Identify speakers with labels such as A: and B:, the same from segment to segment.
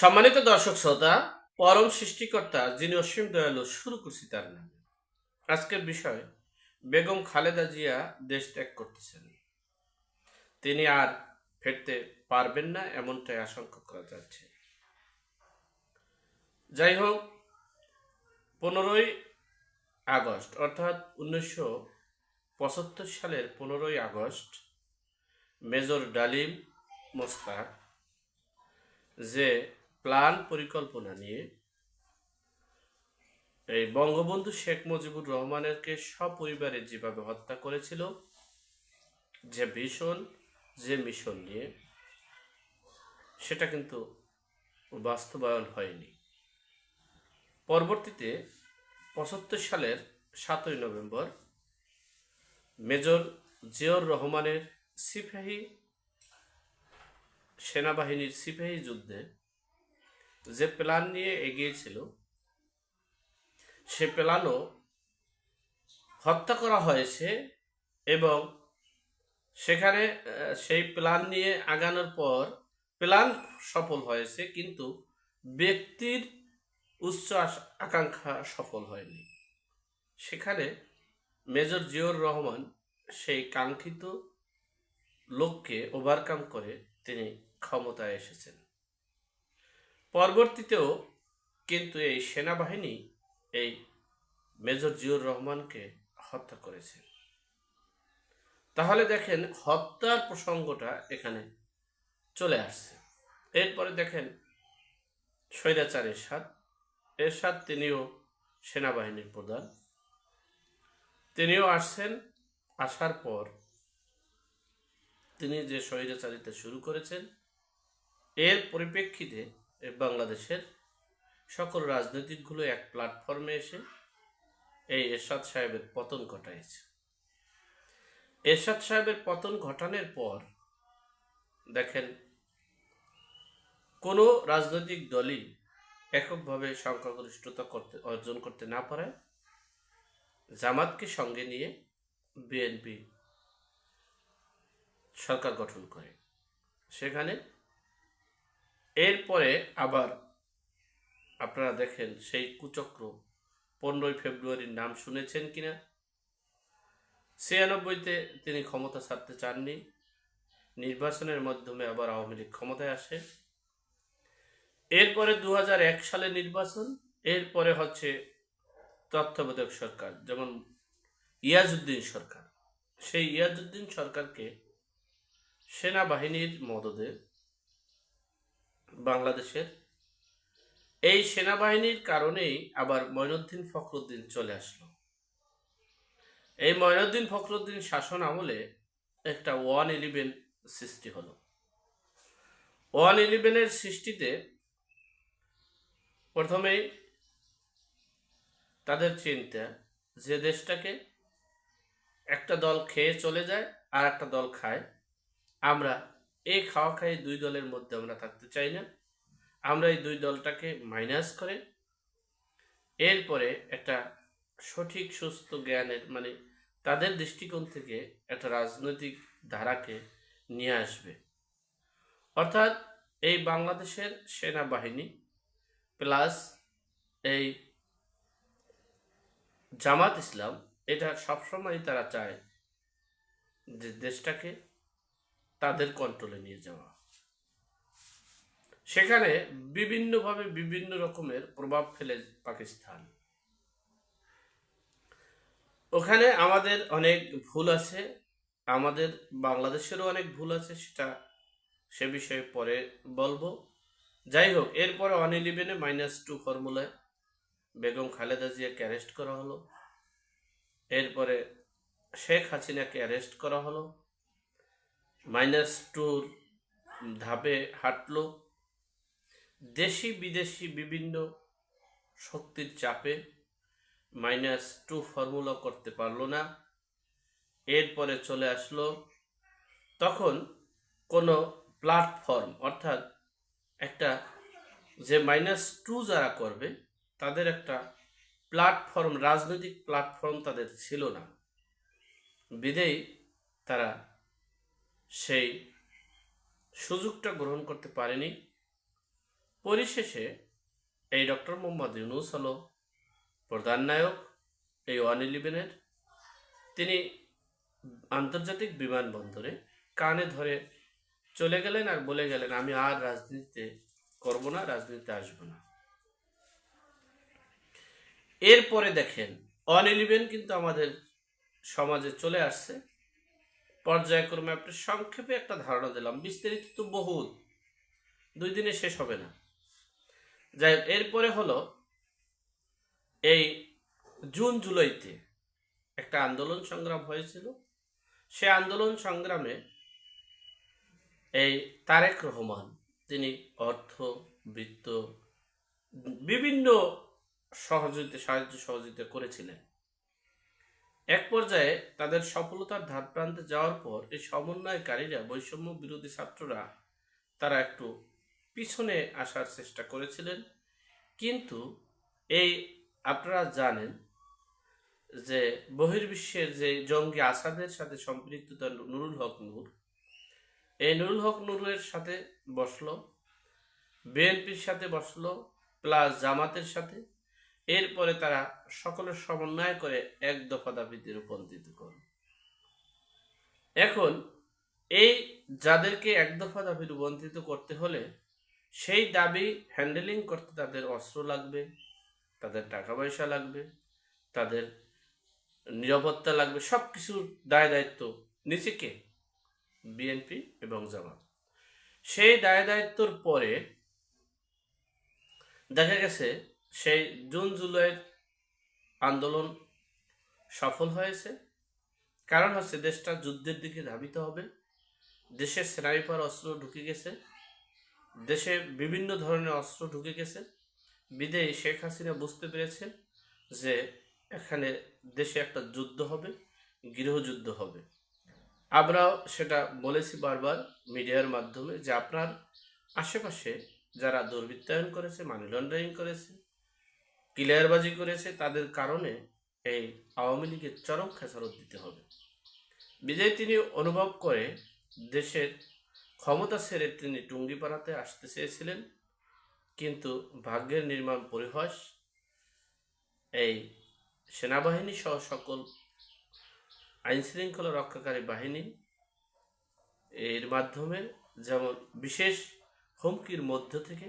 A: সম্মানিত দর্শক শ্রোতা, পরম সৃষ্টিকর্তা যিনি অসীম দয়ালু, শুরু করছি তার নামে। আজকের বিষয়, বেগম খালেদা জিয়া দেশ ত্যাগ করতেছেন। তিনি আর ফিরতে পারবেন না এমনটাই আশঙ্কা করা যাচ্ছে। যাই হোক, পনেরোই আগস্ট, অর্থাৎ উনিশশো পঁচাত্তর সালের পনেরোই আগস্ট, মেজর ডালিম মোস্তাক, যে প্ল্যান পরিকল্পনা নিয়ে এই বঙ্গবন্ধু শেখ মুজিবুর রহমানেরকে সপরিবারে যেভাবে হত্যা করেছিল, যে ভীষণ, যে মিশন নিয়ে, সেটা কিন্তু বাস্তবায়ন হয়নি। পরবর্তীতে পঁচাত্তর সালের সাতই নভেম্বর মেজর জিয়র রহমানের সিপাহী সেনাবাহিনীর সিপাহী যুদ্ধে যে প্ল্যান নিয়ে এগিয়েছিল, সে প্ল্যানও হত্যা করা হয়েছে এবং সেখানে সেই প্ল্যান নিয়ে আগানোর পর প্ল্যান সফল হয়েছে, কিন্তু ব্যক্তির উচ্চ আকাঙ্ক্ষা সফল হয়নি। সেখানে মেজর জিয়র রহমান সেই কাঙ্ক্ষিত লোককে ওভারকাম করে তিনি ক্ষমতায় এসেছেন। পরবর্তীতেও কিন্তু এই সেনাবাহিনী এই মেজর জিয়র রহমানকে হত্যা করেছে। তাহলে দেখেন হত্যার প্রসঙ্গটা এখানে চলে আসছে। এরপরে দেখেন স্বৈরাচার এরশাদ এরশাদ তিনিও সেনাবাহিনীর প্রধান। তিনিও আসছেন, আসার পর তিনি যে স্বৈরাচারিতা শুরু করেছেন, এর পরিপ্রেক্ষিতে বাংলাদেশের সকল রাজনৈতিকগুলো এক প্ল্যাটফর্মে এসে এই এরশাদ সাহেবের পতন ঘটাইছে। এরশাদ সাহেবের পতন ঘটানোর পর দেখেন, কোনো রাজনৈতিক দলই এককভাবে সংখ্যাগরিষ্ঠতা করতে, অর্জন করতে না পারায় জামাতকে সঙ্গে নিয়ে বিএনপি সরকার গঠন করে। সেখানে এরপরে আবার আপনারা দেখেন সেই কুচক্র পনেরোই ফেব্রুয়ারির নাম শুনেছেন কিনা? ছিয়ানব্বইতে তিনি ক্ষমতা ছাড়তে চাননি। নির্বাচনের মাধ্যমে আবার আওয়ামী লীগ ক্ষমতায় আসে। এরপরে দু সালে নির্বাচন, এরপরে হচ্ছে তত্ত্বাবধায়ক সরকার, যেমন ইয়াজউদ্দিন সরকার। সেই ইয়াজউদ্দিন সরকারকে সেনাবাহিনীর মদদে বাংলাদেশের। এই সেনাবাহিনীর কারণেই আবার ময়নুদ্দিন ফখরুদ্দিন চলে আসলো। এই ময়নুদ্দিন ফখরুদ্দিন শাসন আমলে একটা ওয়ান ইলেভেন সৃষ্টি হলো। ওয়ান ইলেভেনের সৃষ্টিতে প্রথমেই তাদের চিন্তা যে দেশটাকে একটা দল খেয়ে চলে যায় আর একটা দল খায়, আমরা এই খাওয়া খাই দুই দলের মধ্যে আমরা থাকতে চাই না। আমরা এই দুই দলটাকে মাইনাস করে। এরপরে একটা সঠিক, সুস্থ জ্ঞানের মানে তাদের দৃষ্টিকোণ থেকে একটা রাজনৈতিক ধারাকে নিয়ে আসবে। অর্থাৎ এই বাংলাদেশের সেনাবাহিনী প্লাস এই জামাত ইসলাম, এটা সবসময় তারা চায় যে দেশটাকে তাদের কন্ট্রোলে নিয়ে যাওয়া। সেখানে বিভিন্নভাবে বিভিন্ন রকমের প্রভাব ফেলে পাকিস্তান। ওখানে আমাদের অনেক ভুল আছে, আমাদের বাংলাদেশেরও অনেক ভুল আছে, সেটা সে বিষয়ে পরে বলব। যাই হোক, এরপরে ওয়ান ইলেভেনে মাইনাস টু ফর্মুলায় বেগম খালেদা জিয়াকে অ্যারেস্ট করা হলো। এরপরে শেখ হাসিনাকে অ্যারেস্ট করা হলো। মাইনাস টুর ধাপে হাঁটলো। দেশি বিদেশি বিভিন্ন শক্তির চাপে মাইনাস টু ফর্মুলা করতে পারল না। এরপরে চলে আসলো তখন কোনো প্ল্যাটফর্ম অর্থাৎ একটা যে মাইনাস টু যারা করবে, তাদের একটা প্ল্যাটফর্ম, রাজনৈতিক প্ল্যাটফর্ম তাদের ছিল না। বিদেই তারা সেই সুযোগটা গ্রহণ করতে পারেনি। পরিশেষে এই ডক্টর মোহাম্মদ ইউনুস হল প্রধান নায়ক এই ওয়ান ইলেভেনের। তিনি আন্তর্জাতিক বিমানবন্দরে কানে ধরে চলে গেলেন আর বলে গেলেন, আমি আর রাজনীতিতে করব না, রাজনীতিতে আসব না। এরপরে দেখেন, ওয়ান ইলেভেন কিন্তু আমাদের সমাজে চলে আসছে। পর্যায়ক্রমে আপনি সংক্ষেপে একটা ধারণা দিলাম। বিস্তারিত তো বহুত। দুই দিনে শেষ হবে না। যাই এরপরে হলো এই জুন, জুলাইতে একটা আন্দোলন সংগ্রাম হয়েছিল। সে আন্দোলন সংগ্রামে এই তারেক রহমান, তিনি অর্থ, বৃত্ত, বিভিন্ন সহযোগিতা, সাহায্য সহযোগিতা করেছিলেন। এক পর্যায়ে তাদের সফলতার ধার প্রান্তে যাওয়ার পর এই সমন্বয়কারীরা বৈষম্য বিরোধী ছাত্ররা, তারা একটু পিছনে আসার চেষ্টা করেছিলেন। কিন্তু এই আপনারা জানেন যে বহির্বিশ্বের যে জঙ্গি আসাদের সাথে সম্পৃক্ততা নুরুল হক নূর, এই নুরুল হক নূরের সাথে বসল, বিএনপির সাথে বসল, প্লাস জামাতের সাথে। এরপরে তারা সকলের সমন্বয় করে এক দফা দাবিতে রূপান্তরিত করল এখন এই যাদেরকে এক দফা দাবি রূপান্তরিত করতে হলে সেই দাবি হ্যান্ডেলিং করতে তাদের অস্ত্র লাগবে, তাদের টাকা পয়সা লাগবে, তাদের নিরাপত্তা লাগবে সব কিছুর দায় দায়িত্ব নিচে কে? বিএনপি এবং জামাত। সেই দায় দায়িত্বর পরে দেখা গেছে সেই জুন জুলাইয়ের আন্দোলন সফল হয়েছে। কারণ হচ্ছে দেশটা যুদ্ধের দিকে ধাবিত হবে। দেশে স্নাইপার অস্ত্র ঢুকে গেছে। দেশে বিভিন্ন ধরনের অস্ত্র ঢুকে গেছে। বিদেয়ী শেখ হাসিনা বুঝতে পেরেছে যে এখানে দেশে একটা যুদ্ধ হবে, গৃহযুদ্ধ হবে। আমরাও সেটা বলেছি বারবার মিডিয়ার মাধ্যমে যে আপনার আশেপাশে যারা দুর্বৃত্তায়ন করেছে, মানি লন্ডারিং করেছে ক্লিয়ারবাজি করেছে, তাদের কারণে এই আওয়ামী লীগের চরম খেসারত দিতে হবে। বিজয় তিনি অনুভব করে দেশের ক্ষমতা ছেড়ে তিনি টুঙ্গিপাড়াতে আসতে চেয়েছিলেন, কিন্তু ভাগ্যের নির্মাণ পরিহাস, এই সেনাবাহিনী সহ সকল আইন শৃঙ্খলা রক্ষাকারী বাহিনী এর মাধ্যমে যেমন বিশেষ হুমকির মধ্য থেকে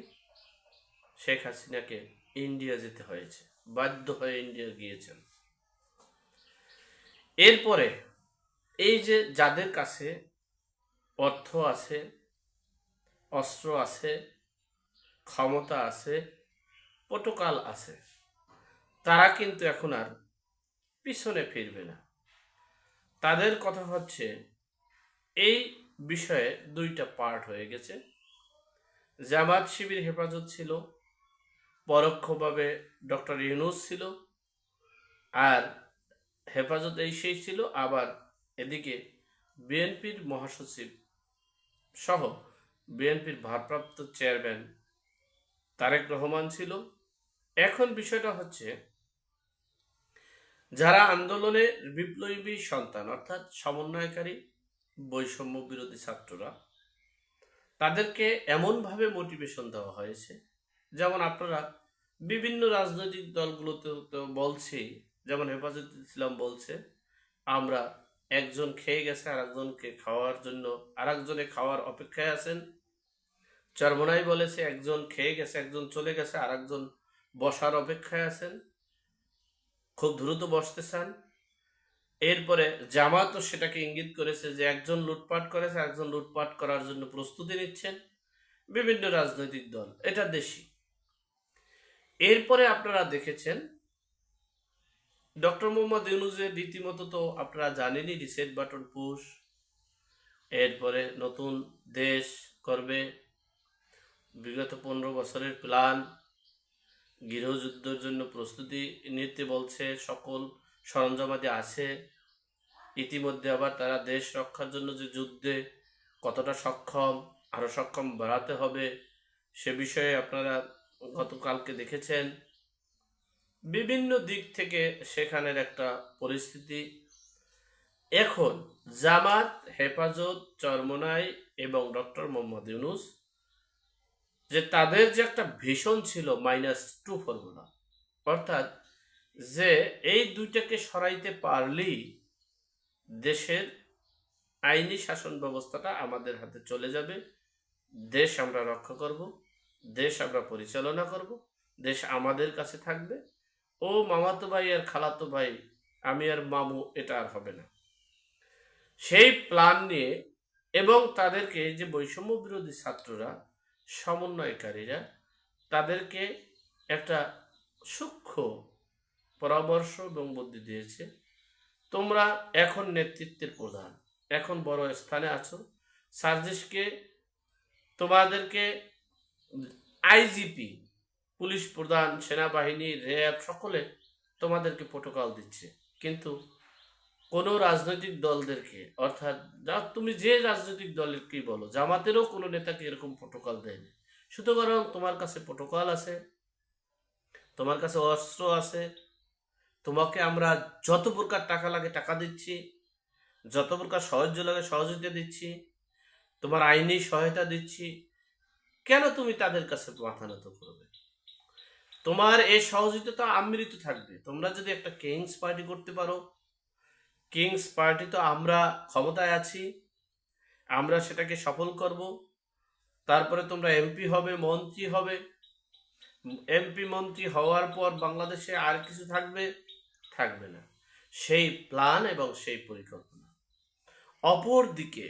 A: শেখ হাসিনাকে ইন্ডিয়া যেতে হয়েছে, বাধ্য হয়ে ইন্ডিয়া গিয়েছেন। এরপরে এই যে যাদের কাছে অর্থ আছে, অস্ত্র আছে, ক্ষমতা আছে প্রোটোকল আছে, তারা কিন্তু এখন আর পিছনে ফিরবে না। তাদের কথা হচ্ছে, এই বিষয়ে দুইটা পার্ট হয়ে গেছে। জামাত শিবির হেফাজত ছিল পরোক্ষভাবে ডক্টর ইউনুস ছিল, আর হেফাজত এই সেই ছিল, আবার এদিকে বিএনপির মহাসচিব সহ বিএনপির ভারপ্রাপ্ত চেয়ারম্যান তারেক রহমান ছিল। এখন বিষয়টা হচ্ছে, যারা আন্দোলনে বিপ্লবী সন্তান, অর্থাৎ সমন্বয়কারী, বৈষম্য বিরোধী ছাত্ররা, তাদেরকে এমনভাবে মোটিভেশন দেওয়া হয়েছে যেমন আপনারা বিভিন্ন রাজনৈতিক দলগুলোতে তো বলছেই, যেমন হেফাজত ইসলাম বলছে, আমরা একজন খেয়ে গেছে আর একজনকে খাওয়ার জন্য আর একজনে খাওয়ার অপেক্ষায় আছেন। চরমনাই বলেছে, একজন খেয়ে গেছে, একজন চলে গেছে আর একজন বসার অপেক্ষায় আছেন। খুব দ্রুত বসতে চান। এরপরে জামাতও সেটাকে ইঙ্গিত করেছে যে একজন লুটপাট করেছে একজন লুটপাট করার জন্য প্রস্তুতি নিচ্ছেন বিভিন্ন রাজনৈতিক দল। এটা দেশি। এরপরে আপনারা দেখেছেন, ডক্টর মোহাম্মদ ইউনুসের রীতিমতো তো আপনারা জানেনই রিসেট বাটন পুশ এরপরে নতুন দেশ করবে, বিগত পনেরো বছরের প্ল্যান গৃহযুদ্ধের জন্য প্রস্তুতি নিতে বলছে, সকল সরঞ্জামাদি আছে, ইতিমধ্যে আবার তারা দেশ রক্ষার জন্য যে যুদ্ধে কতটা সক্ষম আরও সক্ষম বাড়াতে হবে, সে বিষয়ে আপনারা গতকালকে দেখেছেন। বিভিন্ন দিক থেকে সেখানের একটা পরিস্থিতি। এখন জামাত, হেফাজত, চরমনাই এবং ডক্টর মোহাম্মদ ইউনুস, যে তাদের যে একটা ভীষণ ছিল মাইনাস টু ফর্মুলা অর্থাৎ যে এই দুইটাকে সরাইতে পারলেই দেশের আইনি শাসন ব্যবস্থাটা আমাদের হাতে চলে যাবে, দেশ আমরা রক্ষা করব। দেশ আমরা পরিচালনা করব, দেশ আমাদের কাছে থাকবে। ও মামাতো ভাই আর খালাতো ভাই, আমি আর মামু এটা আর হবে না। সেই প্ল্যান নিয়ে এবং তাদেরকে যে বৈষম্য বিরোধী ছাত্ররা, সমন্বয়কারীরা, তাদেরকে একটা সূক্ষ্ম পরামর্শ এবং বুদ্ধি দিয়েছে, তোমরা এখন নেতৃত্বের প্রধান, এখন বড় স্থানে আছো। সার্জিসকে তোমাদেরকে আইজিপি, পুলিশ প্রধান, সেনাবাহিনী, র্যাব সকলে তোমাদেরকে প্রোটোকল দিচ্ছে। কিন্তু কোনো রাজনৈতিক দলদেরকে, অর্থাৎ যা তুমি যে রাজনৈতিক দলেরকেই বলো, জামাতেরও কোনো নেতাকে এরকম প্রোটোকল দেয়নি। সুতরাং তোমার কাছে প্রোটোকল আছে, তোমার কাছে অস্ত্র আছে, তোমাকে আমরা যত প্রকার টাকা লাগে টাকা দিচ্ছি, যত প্রকার সাহায্য লাগে সহযোগিতা দিচ্ছি, তোমার আইনি সহায়তা দিচ্ছি কেন তুমি তাদের কাছে মাথা নত করবে? তোমার এই সহযোগিতা আমৃত থাকবে। তোমরা যদি একটা কিংস পার্টি করতে পারো, কিংস পার্টি তো আমরা ক্ষমতায় আছি, আমরা সেটাকে সফল করব, তারপরে তোমরা এমপি হবে, মন্ত্রী হবে। এমপি, মন্ত্রী হওয়ার পর বাংলাদেশে আর কিছু থাকবে? থাকবে না। সেই প্ল্যান এবং সেই পরিকল্পনা। অপর দিকে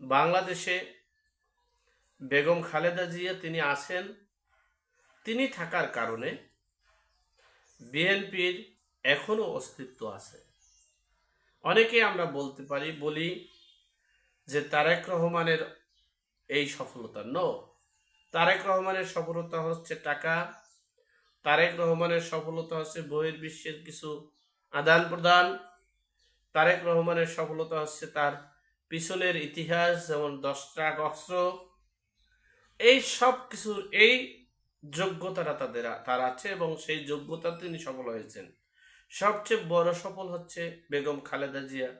A: বাংলাদেশে বেগম খালেদা জিয়া তিনি আছেন, তিনি থাকার কারণে বিএনপির এখনও অস্তিত্ব আছে। অনেকে আমরা বলতে পারি, বলি যে তারেক রহমানের এই সফলতা ন তারেক রহমানের সফলতা হচ্ছে টাকা, তারেক রহমানের সফলতা হচ্ছে বহির্বিশ্বের কিছু আদান প্রদান, তারেক রহমানের সফলতা হচ্ছে তার পিছনের ইতিহাস, যেমন দশ ট্রাক অস্ত্র এই সব কিছুর এই যোগ্যতাটা তাদের, তার আছে এবং সেই যোগ্যতা তিনি সফল হয়েছেন। সবচেয়ে বড় সফল হচ্ছে বেগম খালেদা জিয়া।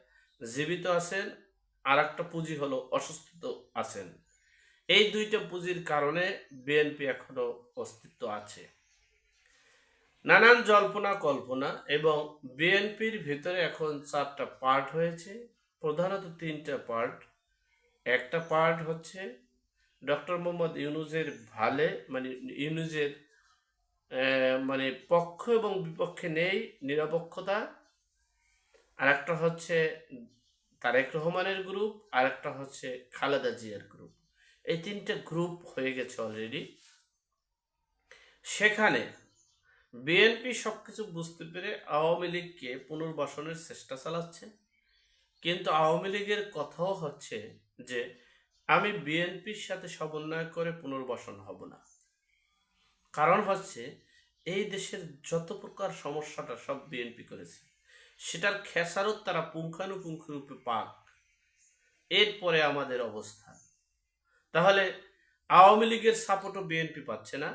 A: জীবিত আছেন আর একটা পুঁজি হলো অসুস্থ আছেন। এই দুইটা পুঁজির কারণে বিএনপি এখনও অস্তিত্ব আছে। নানান জল্পনা, কল্পনা এবং বিএনপির ভিতরে এখন চারটা পার্ট হয়েছে। প্রধানত তিনটা পার্ট একটা পার্ট হচ্ছে ডক্টর মোহাম্মদ ইউনুজের ভালে মানে ইউনুজের মানে পক্ষ এবং বিপক্ষে নেই, নিরপেক্ষতা। আর একটা হচ্ছে তারেক রহমানের গ্রুপ আর একটা হচ্ছে খালেদা জিয়ার গ্রুপ এই তিনটে গ্রুপ হয়ে গেছে অলরেডি সেখানে বিএনপি সবকিছু বুঝতে পেরে আওয়ামী লীগকে পুনর্বাসনের চেষ্টা চালাচ্ছে। কিন্তু আওয়ামী লীগের কথাও হচ্ছে যে আমি বিএনপির সাথে সমন্বয় করে পুনর্বাসন হব না। কারণ হচ্ছে, এই দেশের যত প্রকার সমস্যাটা সব বিএনপি করেছে, সেটার খেসারত তারা পুঙ্খানুপুঙ্খ রূপে পাক। এরপরে আমাদের অবস্থা। তাহলে আওয়ামী লীগের সাপোর্টও বিএনপি পাচ্ছে না,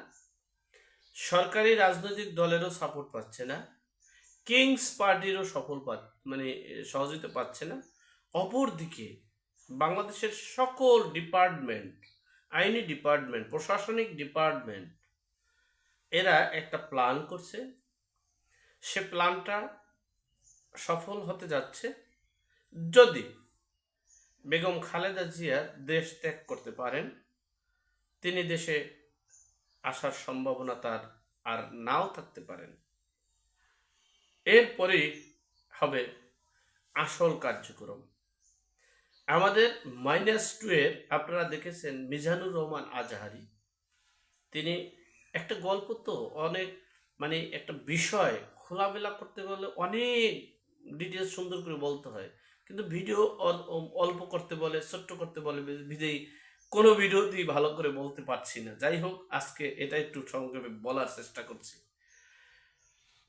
A: সরকারি রাজনৈতিক দলেরও সাপোর্ট পাচ্ছে না কিংস পার্টিরও সফল মানে সহযোগিতা পাচ্ছে না, অপরদিকে বাংলাদেশের সকল ডিপার্টমেন্ট, আইনি ডিপার্টমেন্ট, প্রশাসনিক ডিপার্টমেন্ট, এরা একটা প্ল্যান করছে। সে প্ল্যানটা সফল হতে যাচ্ছে যদি বেগম খালেদা জিয়া দেশ ত্যাগ করতে পারেন। তিনি দেশে আসার সম্ভাবনা তার আর নাও থাকতে পারেন। এরপরেই হবে আসল কার্যক্রম। আমাদের মাইনাস টু এর আপনারা দেখেছেন মিজানুর রহমান আজাহারি। তিনি একটা গল্প তো অনেক মানে একটা বিষয় খোলামেলা করতে গেলে অনেক ডিটেলস সুন্দর করে বলতে হয়। কিন্তু ভিডিও অল- অল্প করতে বলে, ছোট্ট করতে বলে বিধেই কোনো ভিডিওতেই ভালো করে বলতে পারছি না। যাই হোক, আজকে এটা একটু সংক্ষেপে বলার চেষ্টা করছি।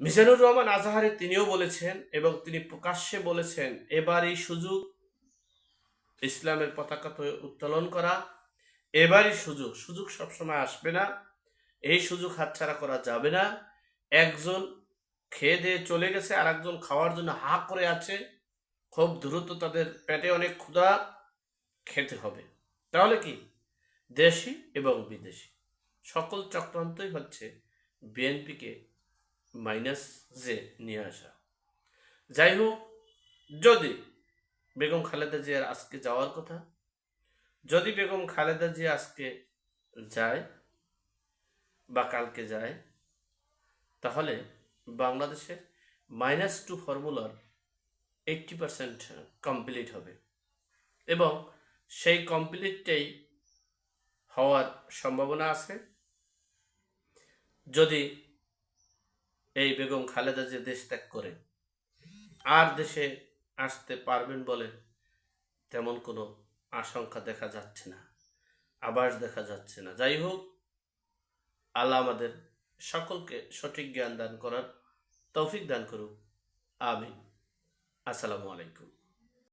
A: মিজানুর রহমান আজাহারি তিনিও বলেছেন এবং তিনি প্রকাশ্যে বলেছেন, এবার এই সুযোগ ইসলামের পতাকা তো উত্তোলন করা এবারই সুযোগ। সুযোগ সবসময় আসবে না। এই সুযোগ হাতছাড়া করা যাবে না। একজন খেয়ে দিয়ে চলে গেছে আর একজন খাওয়ার জন্য হা করে আছে। খুব দ্রুত তাদের পেটে অনেক ক্ষুধা খেতে হবে। তাহলে কি? দেশি এবং বিদেশি। সকল চক্রান্তই হচ্ছে বিএনপিকে মাইনাস যে নিয়ে আসা। যাই হোক, যদি বেগম খালেদা জিয়ার আজকে যাওয়ার কথা। যদি বেগম খালেদা জিয়া আজকে যায় বা কালকে যায়, তাহলে বাংলাদেশের মাইনাস টু ফর্মুলার এইটটি পার্সেন্ট কমপ্লিট হবে। এবং সেই কমপ্লিটটাই হওয়ার সম্ভাবনা আছে। যদি এই বেগম খালেদা যে দেশ ত্যাগ করে, আর দেশে আসতে পারবেন বলে তেমন কোনো আশঙ্কা দেখা যাচ্ছে না আবাস দেখা যাচ্ছে না। যাই হোক, আল্লাহ আমাদের সকলকে সঠিক জ্ঞান দান করার তৌফিক দান করুক। আমিন। আসসালামু আলাইকুম।